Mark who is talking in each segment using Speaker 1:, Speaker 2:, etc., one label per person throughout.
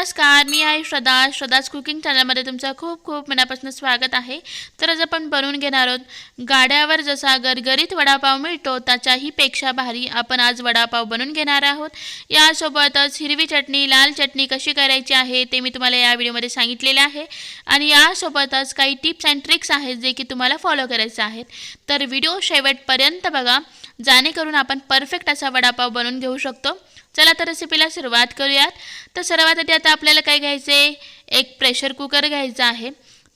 Speaker 1: नमस्कार मी आहे श्रद्धा. श्रद्धाज कुकिंग चॅनलमध्ये तुमचं खूप खूप मनापासून स्वागत आहे. तर आज आपण बनवून घेणार आहोत गाड्यावर जसा गरगरीत वडापाव मिळतो त्याच्याही पेक्षा भारी आपण आज वडापाव बनवून घेणार आहोत. यासोबतच हिरवी चटणी लाल चटणी कशी करायची आहे ते मी तुम्हाला या व्हिडिओमध्ये सांगितलेले आहे. आणि यासोबतच काही टिप्स अँड ट्रिक्स आहेत जे की तुम्हाला फॉलो करायचे आहेत. तर व्हिडिओ शेवटपर्यंत बघा जाणेकरून आपण परफेक्ट असा वडापाव बनवून घेऊ शकतो. चला तर रेसिपीला सुरुवात करूयात. तर सर्वात आधी आता आपल्याला काय घ्यायचं आहे एक प्रेशर कुकर घ्यायचा आहे.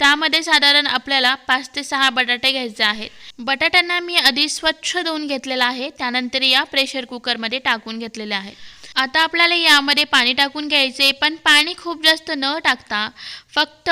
Speaker 1: त्यामध्ये साधारण आपल्याला पाच ते सहा बटाटे घ्यायचे आहेत. बटाट्यांना मी आधी स्वच्छ धुवून घेतलेला आहे. त्यानंतर या प्रेशर कुकरमध्ये टाकून घेतलेले आहे. आता आपल्याला यामध्ये पाणी टाकून घ्यायचे पण पाणी खूप जास्त न टाकता फक्त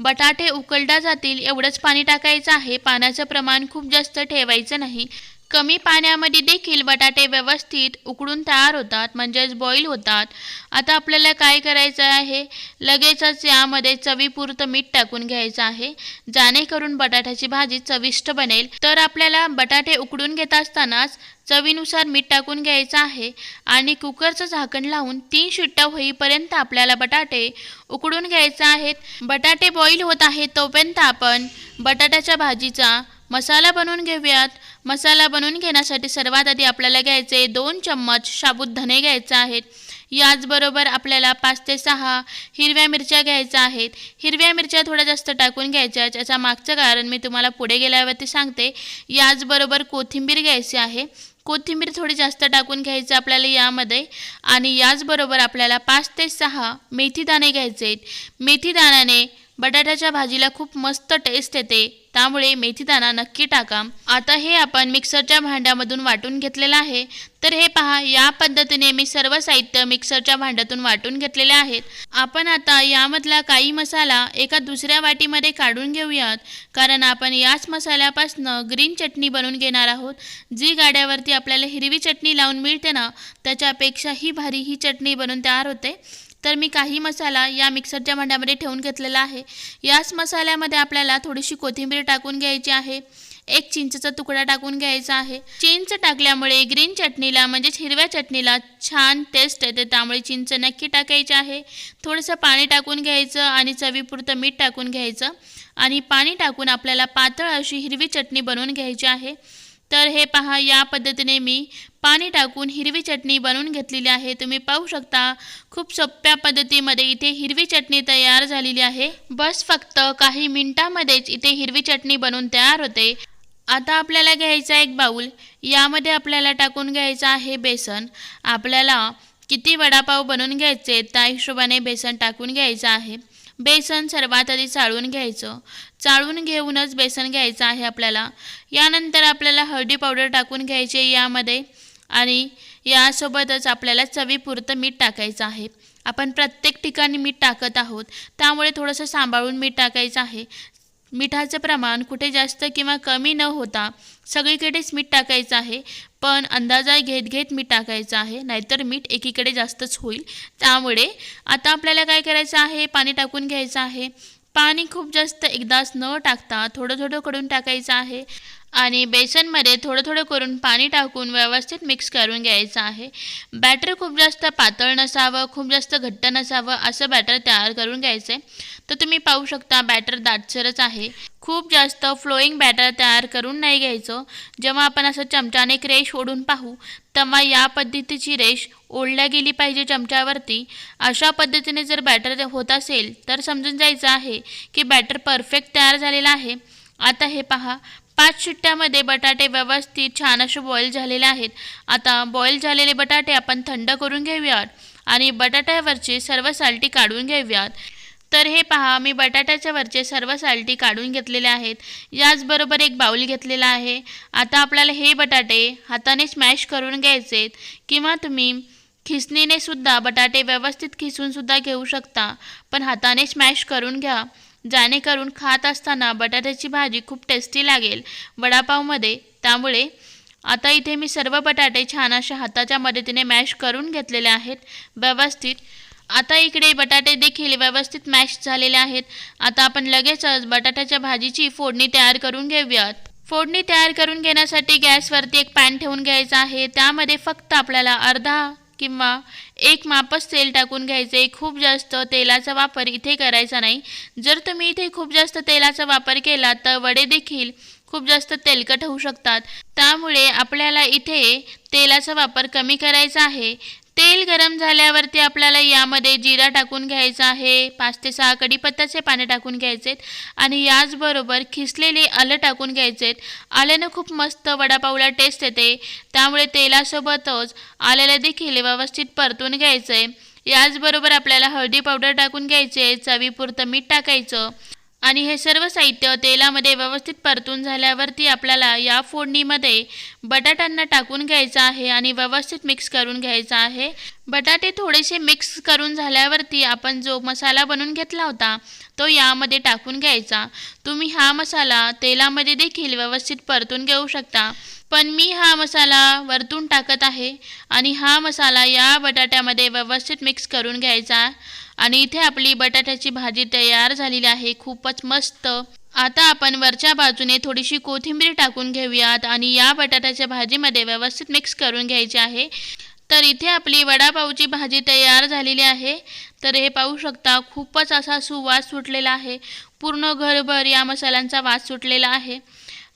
Speaker 1: बटाटे उकळता जातील एवढंच पाणी टाकायचं आहे. पाण्याचं प्रमाण खूप जास्त ठेवायचं नाही. कमी पाण्यामध्ये देखील बटाटे व्यवस्थित उकडून तयार होतात म्हणजेच बॉईल होतात. आता आपल्याला काय करायचं आहे? लगेचच यामध्ये चवीपुरतं मीठ टाकून घ्यायचं आहे. जाणेकरून बटाट्याची भाजी चविष्ट बनेल. तर आपल्याला बटाटे उकडून घेत असतानाच चवीनुसार मीठ टाकून घ्यायचं आहे आणि कुकरचं झाकण लावून तीन शिट्ट्या होईपर्यंत आपल्याला बटाटे उकडून घ्यायचे आहेत. बटाटे बॉईल होत आहेत तोपर्यंत आपण बटाट्याच्या भाजीचा मसाला बनवून घेऊयात. मसाला बनवून घेण्यासाठी सर्वात आधी आपल्याला घ्यायचे दोन चम्मच साबुत धने घ्यायचे आहेत. याचबरोबर आपल्याला पाच ते सहा हिरव्या मिरच्या घ्यायच्या आहेत. हिरव्या मिरच्या थोड्या जास्त टाकून घ्यायच्या याचा मागचं कारण मी तुम्हाला पुढे गेल्यावरती सांगते. याचबरोबर कोथिंबीर घ्यायची आहे. कोथिंबीर थोडी जास्त टाकून घ्यायचं आपल्याला यामध्ये. आणि याचबरोबर आपल्याला पाच ते सहा मेथीदाणे घ्यायचे आहेत. मेथीदाण्याने बटाट्याच्या भाजीला खूप मस्त टेस्ट येते. त्यामुळे मेथीदाणा नक्की टाका. आता हे आपण मिक्सरच्या भांड्यामधून वाटून घेतलेलं आहे. तर हे पहा या पद्धतीने मी सर्व साहित्य मिक्सरच्या भांड्यातून वाटून घेतलेले आहेत. आपण आता यामधला काही मसाला एका दुसऱ्या वाटीमध्ये काढून घेऊयात. कारण आपण याच मसाल्यापासनं ग्रीन चटणी बनवून घेणार आहोत. जी गाड्यावरती आपल्याला हिरवी चटणी लावून मिळते ना त्याच्यापेक्षाही भारी ही चटणी बनवून तयार होते. तर मी काही मसाला या मिक्सरच्या भांड्यामध्ये ठेवून घेतलेला आहे. याच मसाल्यामध्ये आपल्याला थोडीशी कोथिंबीर टाकून घ्यायची आहे. एक चिंचेचा तुकडा टाकून घ्यायचा आहे. चिंच टाकल्यामुळे ग्रीन चटणीला म्हणजेच हिरव्या चटणीला छान टेस्ट येते. त्यामुळे चिंच नक्की टाकायची आहे. थोडंसं पाणी टाकून घ्यायचं आणि चवीपुरतं मीठ टाकून घ्यायचं. आणि पाणी टाकून आपल्याला पातळ अशी हिरवी चटणी बनवून घ्यायची आहे. तर हे पहा या पद्धतीने मी पाणी टाकून हिरवी चटणी बनवून घेतलेली आहे. तुम्ही पाहू शकता खूप सोप्या पद्धतीमध्ये इथे हिरवी चटणी तयार झालेली आहे. बस फक्त काही मिनिटांमध्येच इथे हिरवी चटणी बनवून तयार होते. आता आपल्याला घ्यायचा एक बाऊल यामध्ये आपल्याला टाकून घ्यायचं आहे बेसन. आपल्याला किती वडापाव बनवून घ्यायचे त्या हिशोबाने बेसन टाकून घ्यायचं आहे. बेसन सर्वात आधी चाळून घ्यायचं. चाळून घेऊनच बेसन घ्यायचं आहे आपल्याला. यानंतर आपल्याला हळदी पावडर टाकून घ्यायची यामध्ये आणि यासोबतच आपल्याला चवीपुरतं मीठ टाकायचं आहे. आपण प्रत्येक ठिकाणी मीठ टाकत आहोत. त्यामुळे थोडंसं सांभाळून मीठ टाकायचं आहे. मिठाचं प्रमाण कुठे जास्त किंवा कमी न होता सगळीकडेच मीठ टाकायचं आहे. पण अंदाजा घेत घेत मीठ टाकायचं आहे. नाहीतर मीठ एकीकडे जास्तच होईल. त्यामुळे आता आपल्याला काय करायचं आहे? पाणी टाकून घ्यायचं आहे. पाणी खूप जास्त एकदाच न टाकता थोडं थोडं कडून टाकायचं आहे. आणि बेसनमध्ये थोडं थोडं करून पाणी टाकून व्यवस्थित मिक्स करून घ्यायचं आहे. बॅटर खूप जास्त पातळ नसावं खूप जास्त घट्ट नसावं असं बॅटर तयार करून घ्यायचं आहे तर तुम्ही पाहू शकता बॅटर दाटसरच आहे. खूप जास्त फ्लोईंग बॅटर तयार करून नाही घ्यायचं. जेव्हा आपण असं चमच्याने एक रेश ओढून पाहू तेव्हा या पद्धतीची रेश ओढल्या गेली पाहिजे चमच्यावरती. अशा पद्धतीने जर बॅटर होत असेल तर समजून जायचं आहे की बॅटर परफेक्ट तयार झालेलं आहे. आता हे पहा पाच शिट्ट्यामध्ये बटाटे व्यवस्थित छान असे बॉईल झालेले आहेत. आता बॉईल झालेले बटाटे आपण थंड करून घेऊयात आणि बटाट्यावरचे सर्व सालटी काढून घेऊयात. तर हे पहा मी बटाट्याच्या वरचे सर्व सालटी काढून घेतलेले आहेत. याचबरोबर एक बाऊल घेतलेला आहे. आता आपल्याला हे बटाटे हाताने स्मॅश करून घ्यायचे किंवा तुम्ही खिसणीने सुद्धा बटाटे व्यवस्थित खिसूनसुद्धा घेऊ शकता. पण हाताने स्मॅश करून घ्या. जेणेकरून खात असताना बटाट्याची भाजी खूप टेस्टी लागेल. वडापावमध्ये त्यामुळे आता इथे मी सर्व बटाटे छान अशा हाताच्या मदतीने मॅश करून घेतलेले आहेत. व्यवस्थित. आता इकडे बटाटे देखील व्यवस्थित मॅश झालेले आहेत. आता आपण लगेचच बटाट्याच्या भाजीची फोडणी तयार करून घेऊयात. फोडणी तयार करून घेण्यासाठी गॅसवरती एक पॅन ठेवून घ्यायचा आहे. त्यामध्ये फक्त आपल्याला अर्धा किंवा एक मापच तेल टाकून घ्यायचे खूप जास्त तेलाचा वापर इथे करायचा नाही. जर तुम्ही इथे खूप जास्त तेलाचा वापर केला तर वडे देखील खूप जास्त तेलकट होऊ शकतात. त्यामुळे आपल्याला इथे तेलाचा वापर कमी करायचा आहे. तेल गरम झाल्यावरती आपल्याला यामध्ये जिरा टाकून घ्यायचा आहे पाच ते सहा कडीपत्ताचे पाने टाकून घ्यायचेत आणि याचबरोबर खिसलेले आलं टाकून घ्यायचेत. आल्यानं खूप मस्त वडापावला टेस्ट येते. त्यामुळे तेलासोबतच आल्याला देखील व्यवस्थित परतून घ्यायचं आहे याचबरोबर आपल्याला हळदी पावडर टाकून घ्यायचे चवीपुरतं मीठ टाकायचं. आणि हे सर्व साहित्य तेलामध्ये व्यवस्थित परतून झाल्यावरती आपल्याला या फोडणीमध्ये बटाट्यांना टाकून घ्यायचं आहे आणि व्यवस्थित मिक्स करून घ्यायचं आहे. बटाटे थोडेसे मिक्स करून झाल्यावरती आपण जो मसाला बनवून घेतला होता तो यामध्ये टाकून घ्यायचा. तुम्ही हा मसाला तेलामध्ये देखील व्यवस्थित परतून घेऊ शकता. पण मी हा मसाला वरतून टाकत आहे आणि हा मसाला या बटाट्यामध्ये व्यवस्थित मिक्स करून घ्यायचा. आणि इथे आपली बटाट्याची भाजी तयार झालेली आहे. खूपच मस्त. आता आपण वरच्या बाजूने थोडीशी कोथिंबीर टाकून घेऊयात आणि या बटाट्याच्या भाजीमध्ये व्यवस्थित मिक्स करून घ्यायचे आहे. तर इथे आपली वडापावची भाजी तयार झालेली आहे. तर हे पाहू शकता खूपच असा सुवास सुटलेला आहे. पूर्ण घरभर या मसाल्यांचा वास सुटलेला आहे.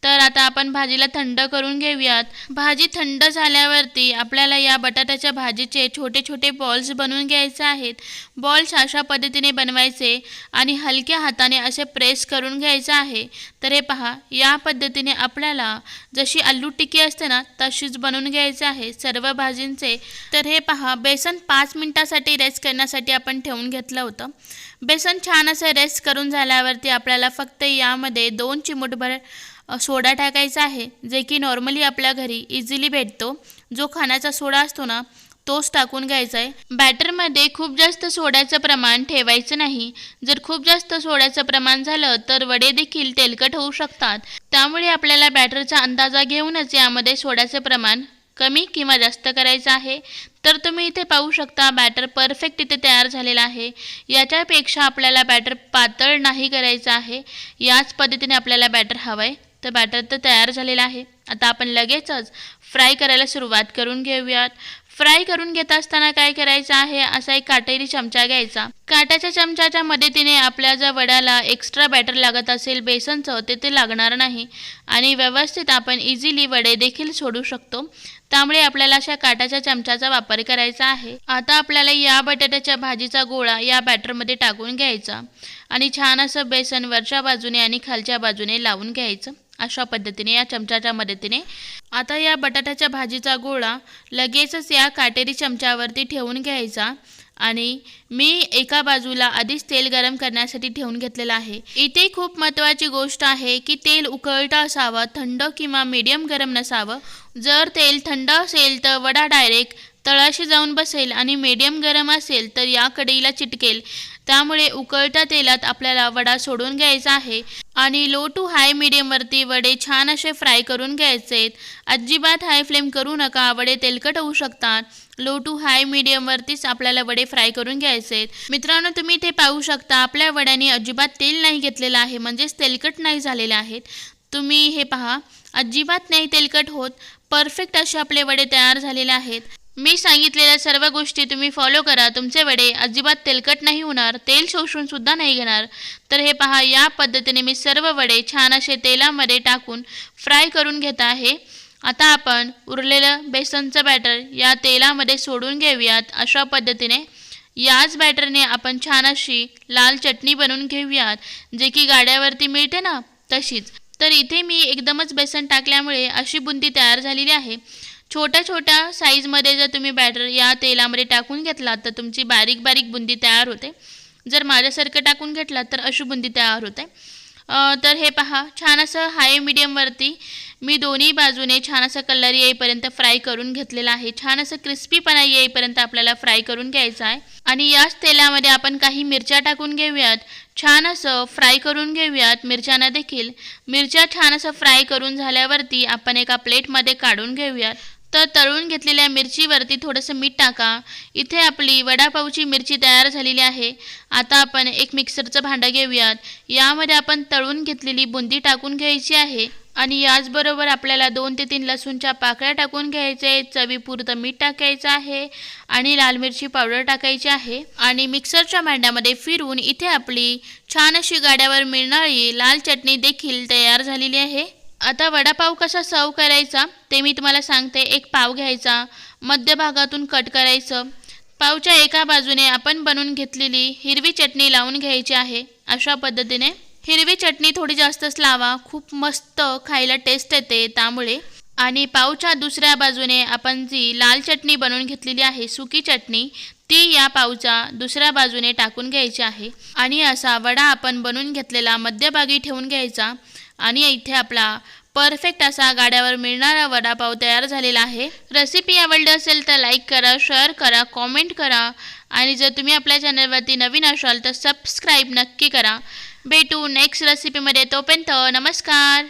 Speaker 1: तर आता आपण भाजीला थंड करून घेऊयात. भाजी थंड झाल्यावरती आपल्याला या बटाट्याच्या भाजीचे छोटे छोटे बॉल्स बनवून घ्यायचे आहेत. बॉल्स अशा पद्धतीने बनवायचे आणि हलक्या हाताने असे प्रेस करून घ्यायचे आहे. तर हे पहा या पद्धतीने आपल्याला जशी आलू टिक्की असते ना तशीच बनवून घ्यायचे आहे सर्व भाजींचे. तर हे पहा बेसन पाच मिनटासाठी रेस्ट करण्यासाठी आपण ठेवून घेतलं होतं. बेसन छान असं रेस्ट करून झाल्यावरती आपल्याला फक्त यामध्ये दोन चिमूटभर सोडा टाकायचा आहे जे की नॉर्मली आपल्या घरी इझिली भेटतो. जो खाण्याचा सोडा असतो ना तोच टाकून घ्यायचा आहे. बॅटरमध्ये खूप जास्त सोड्याचं प्रमाण ठेवायचं नाही. जर खूप जास्त सोड्याचं प्रमाण झालं तर वडे देखील तेलकट होऊ शकतात. त्यामुळे आपल्याला बॅटरचा अंदाजा घेऊनच यामध्ये सोड्याचं प्रमाण कमी किंवा जास्त करायचं आहे. तर तुम्ही इथे पाहू शकता बॅटर परफेक्ट इथे तयार झालेला आहे. याच्यापेक्षा आपल्याला बॅटर पातळ नाही करायचं आहे. याच पद्धतीने आपल्याला बॅटर हवं आहे तर बॅटर तर तयार झालेलं आहे. आता आपण लगेचच फ्राय करायला सुरुवात करून घेऊयात. फ्राय करून घेत असताना काय करायचं आहे? असा एक काटेरी चमचा घ्यायचा. काट्याच्या चमच्याच्या मदतीने आपल्या ज्या वड्याला एक्स्ट्रा बॅटर लागत असेल बेसनचं ते ते लागणार नाही. आणि व्यवस्थित आपण इझिली वडे देखील सोडू शकतो. त्यामुळे आपल्याला अशा काटाच्या चमच्याचा वापर करायचा आहे. आता आपल्याला या बटाट्याच्या भाजीचा गोळा या बॅटरमध्ये टाकून घ्यायचा. आणि छान असं बेसन वरच्या बाजूने आणि खालच्या बाजूने लावून घ्यायचं. अशा पद्धतीने या चमच्याच्या मदतीने. आता या बटाट्याच्या भाजीचा गोळा लगेचच या काटेरी चमच्यावरती ठेवून घ्यायचा आणि मी एका बाजूला आधीच तेल गरम करण्यासाठी ठेवून घेतलेलं आहे. इथे खूप महत्त्वाची गोष्ट आहे की तेल उकळता असावं थंड किंवा मीडियम गरम नसावं. जर तेल थंड असेल तर वडा डायरेक्ट तळाशी जाऊन बसेल आणि मीडियम गरम असेल तर या कढईला चिटकेल. त्यामुळे उकळत्या तेलात आपल्याला वडा सोडून घ्यायचा आहे आणि लो टू हाय मिडियमवरती वडे छान असे फ्राय करून घ्यायचे आहेत. अजिबात हाय फ्लेम करू नका वडे तेलकट होऊ शकतात. लो टू हाय मिडियमवरतीच आपल्याला वडे फ्राय करून घ्यायचे आहेत. मित्रांनो तुम्ही इथे पाहू शकता आपल्या वड्याने अजिबात तेल नाही घेतलेलं आहे म्हणजेच तेलकट नाही झालेले आहेत तुम्ही हे पहा अजिबात नाही तेलकट होत. परफेक्ट असे आपले वडे तयार झालेले आहेत. मी सांगितलेल्या सर्व गोष्टी तुम्ही फॉलो करा. तुमचे वडे अजिबात तेलकट नाही होणार तेल शोषून सुद्धा नाही घेणार. तर हे पहा या पद्धतीने मी सर्व वडे छान असे तेलामध्ये टाकून फ्राय करून घेत आहे. आता आपण उरलेलं बेसनचं बॅटर या तेलामध्ये सोडून घेऊयात. अशा पद्धतीने याच बॅटरने आपण छान अशी लाल चटणी बनवून घेऊयात. जे की गाड्यावरती मिळते ना तशीच. तर इथे मी एकदमच बेसन टाकल्यामुळे अशी बुंदी तयार झालेली आहे. छोट्या छोट्या साईजमध्ये जर तुम्ही बॅटर या तेलामध्ये टाकून घेतलात तर तुमची बारीक बारीक बुंदी तयार होते. जर माझ्यासारखं टाकून घेतलात तर अशी बुंदी तयार होते. तर हे पहा छान असं हाय मिडियमवरती मी दोन्ही बाजूने छान असं कलर येईपर्यंत फ्राय करून घेतलेला आहे. छान असं क्रिस्पीपणा येईपर्यंत आपल्याला फ्राय करून घ्यायचं आहे. आणि याच तेलामध्ये आपण काही मिरच्या टाकून घेऊयात. छान असं फ्राय करून घेऊयात मिरच्यांना देखील. मिरच्या छान असं फ्राय करून झाल्यावरती आपण एका प्लेटमध्ये काढून घेऊयात. तर तळून घेतलेल्या मिरचीवरती थोडंसं मीठ टाका. इथे आपली वडापावची मिरची तयार झालेली आहे. आता आपण एक मिक्सरचं भांडं घेऊयात. यामध्ये आपण तळून घेतलेली बुंदी टाकून घ्यायची आहे. आणि याचबरोबर आपल्याला दोन ते तीन लसूणच्या पाकळ्या टाकून घ्यायचे चवीपुरतं मीठ टाकायचं आहे आणि लाल मिरची पावडर टाकायची आहे. आणि मिक्सरच्या भांड्यामध्ये फिरून इथे आपली छान अशी गाड्यावर मिळणारी लाल चटणी देखील तयार झालेली आहे. आता वडापाव कसा सर्व करायचा ते मी तुम्हाला सांगते. एक पाव घ्यायचा मध्यभागातून कट करायचं. पावच्या एका बाजूने आपण बनवून घेतलेली हिरवी चटणी लावून घ्यायची आहे. अशा पद्धतीने हिरवी चटणी थोडी जास्तच लावा. खूप मस्त खायला टेस्ट येते त्यामुळे. आणि पावच्या दुसऱ्या बाजूने आपण जी लाल चटणी बनवून घेतलेली आहे सुकी चटणी ती या पावच्या दुसऱ्या बाजूने टाकून घ्यायची आहे. आणि असा वडा आपण बनवून घेतलेला मध्यभागी ठेवून घ्यायचा. आणि इथे आपला परफेक्ट असा गाड्यावर मिळणारा वडापाव तयार झालेला आहे. रेसिपी आवडली असेल तर लाईक करा शेअर करा कॉमेंट करा. आणि जर तुम्ही आपल्या चॅनलवरती नवीन असाल तर सबस्क्राईब नक्की करा. भेटू नेक्स्ट रेसिपीमध्ये तोपर्यंत नमस्कार.